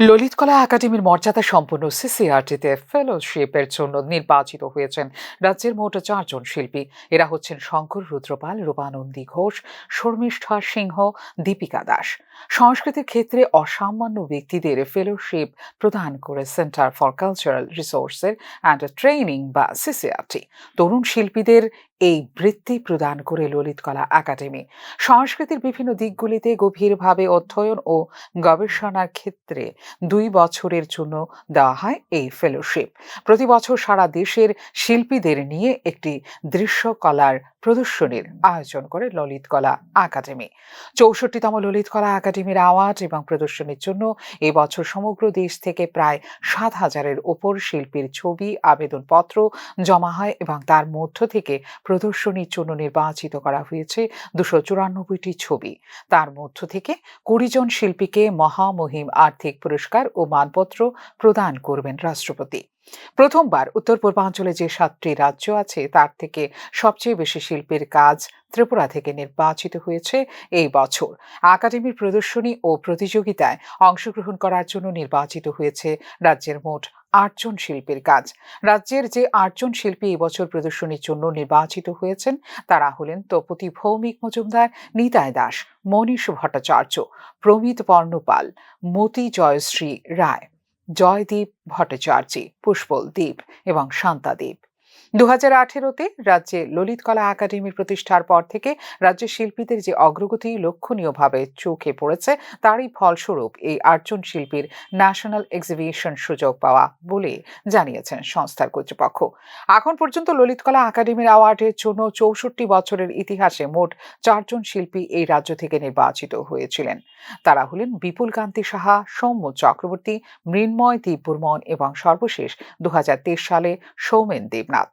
ললিতকলা একাডেমির মর্যাদা সম্পন্ন সিসিআরটিতে ফেলোশিপের জন্য নির্বাচিত হয়েছেন রাজ্যের মোট চারজন শিল্পী। এরা হচ্ছেন শঙ্কর রুদ্রপাল, রূপানন্দী ঘোষ, শর্মিষ্ঠা সিংহ, দীপিকা দাস। সংস্কৃতির ক্ষেত্রে অসামান্য ব্যক্তিদের ফেলোশিপ প্রদান করে সেন্টার ফর কালচারাল রিসোর্সের অ্যান্ড ট্রেনিং বা সিসিআরটি। তরুণ শিল্পীদের এই বৃত্তি প্রদান করে ললিতকলা একাডেমি। সংস্কৃতির বিভিন্ন দিকগুলিতে গভীরভাবে অধ্যয়ন ও গবেষণার ক্ষেত্রে দুই বছরের জন্য দেওয়া হয় এই ফেলোশিপ প্রতি বছর সারা দেশের শিল্পীদের নিয়ে একটি দৃশ্যকলার প্রদর্শনীর আয়োজন করে ললিত কলা একাডেমি। চৌষট্টিতম ললিত কলা একাডেমির আওয়াজ এবং প্রদর্শনীর জন্য এবছর সমগ্র দেশ থেকে প্রায় সাত হাজারের ওপর শিল্পীর ছবি, আবেদনপত্র জমা হয় এবং তার মধ্য থেকে প্রদর্শনীর জন্য নির্বাচিত করা হয়েছে দুশো চুরানব্বইটি ছবি। তার মধ্য থেকে কুড়ি জন শিল্পীকে মহামহিম আর্থিক পুরস্কার ও মানপত্র প্রদান করবেন রাষ্ট্রপতি। প্রথমবার উত্তর পূর্বাঞ্চলে যে সাতটি রাজ্য আছে, তার থেকে সবচেয়ে বেশি শিল্পীর কাজ ত্রিপুরা থেকে নির্বাচিত হয়েছে এই বছর। একাডেমির প্রদর্শনী ও প্রতিযোগিতায় অংশগ্রহণ করার জন্য নির্বাচিত হয়েছে রাজ্যের মোট আটজন শিল্পীর কাজ। রাজ্যের যে আটজন শিল্পী এবছর প্রদর্শনীর জন্য নির্বাচিত হয়েছেন, তারা হলেন তপতি ভৌমিক মজুমদার, নিতাই দাস, মনীষ ভট্টাচার্য, প্রমিত বর্ণপাল মতি জয়শ্রী রায়। জয়দীপ ভট্টাচার্য পুষ্পল দ্বীপ এবং শান্তাদ্বীপ দু হাজার আঠেরোতে রাজ্যে ললিত কলা একাডেমির প্রতিষ্ঠার পর থেকে রাজ্যের শিল্পীদের যে অগ্রগতি লক্ষণীয়ভাবে চোখে পড়েছে, তারই ফলস্বরূপ এই আটজন শিল্পীর ন্যাশনাল এক্সিবিশন সুযোগ পাওয়া বলে জানিয়েছেন সংস্থার কর্তৃপক্ষ। এখন পর্যন্ত ললিত কলা একাডেমির অ্যাওয়ার্ডের জন্য চৌষট্টি বছরের ইতিহাসে মোট চারজন শিল্পী এই রাজ্য থেকে নির্বাচিত হয়েছিলেন। তারা হলেন বিপুল কান্তি সাহা, সৌম্য চক্রবর্তী, মৃন্ময় দীপবর্মন এবং সর্বশেষ দু হাজার তেইশ সালে সৌমেন দেবনাথ।